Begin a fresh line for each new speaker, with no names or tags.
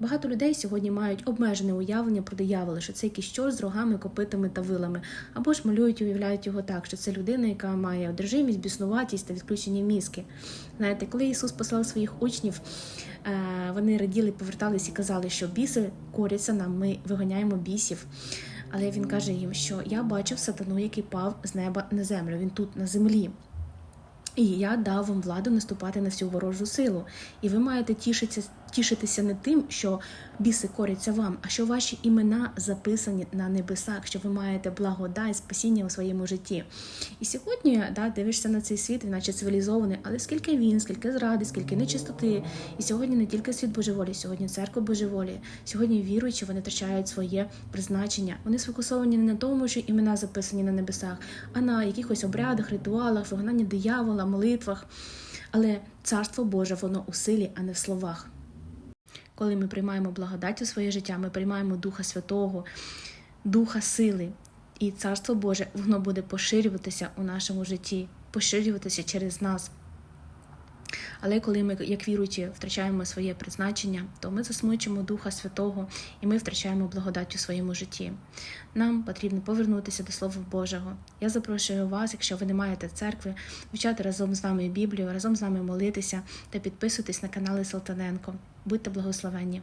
Багато людей сьогодні мають обмежене уявлення про диявола, що це якийсь чор з рогами, копитами та вилами, або ж малюють і уявляють його так, що це людина, яка має одержимість, біснуватість та відключені мізки. Знаєте, коли Ісус послав своїх учнів, е, вони раділи, повертались і казали, що біси коряться нам, ми виганяємо бісів. Але він каже їм, що я бачив сатану, який пав з неба на землю. Він тут на землі. І я дав вам владу наступати на всю ворожу силу. І ви маєте тішитися, тішитися не тим, що біси коряться вам, а що ваші імена записані на небесах, що ви маєте благодать, спасіння у своєму житті. І сьогодні да, дивишся на цей світ, він наче цивілізований, але скільки він, скільки зради, скільки нечистоти. І сьогодні не тільки світ божеволі, сьогодні церква божеволі. Сьогодні віруючі вони втрачають своє призначення. Вони сфокусовані не на тому, що імена записані на небесах, а на якихось обрядах, ритуалах, вигнанні диявола, молитвах. Але царство Боже, воно у силі, а не в словах. Коли ми приймаємо благодать у своє життя, ми приймаємо Духа Святого, Духа сили. І Царство Боже, воно буде поширюватися у нашому житті, поширюватися через нас. Але коли ми, як віруючі, втрачаємо своє призначення, то ми засмучимо Духа Святого і ми втрачаємо благодать у своєму житті. Нам потрібно повернутися до Слова Божого. Я запрошую вас, якщо ви не маєте церкви, вивчати разом з нами Біблію, разом з нами молитися та підписуйтесь на канали Салтаненко. Будьте благословенні!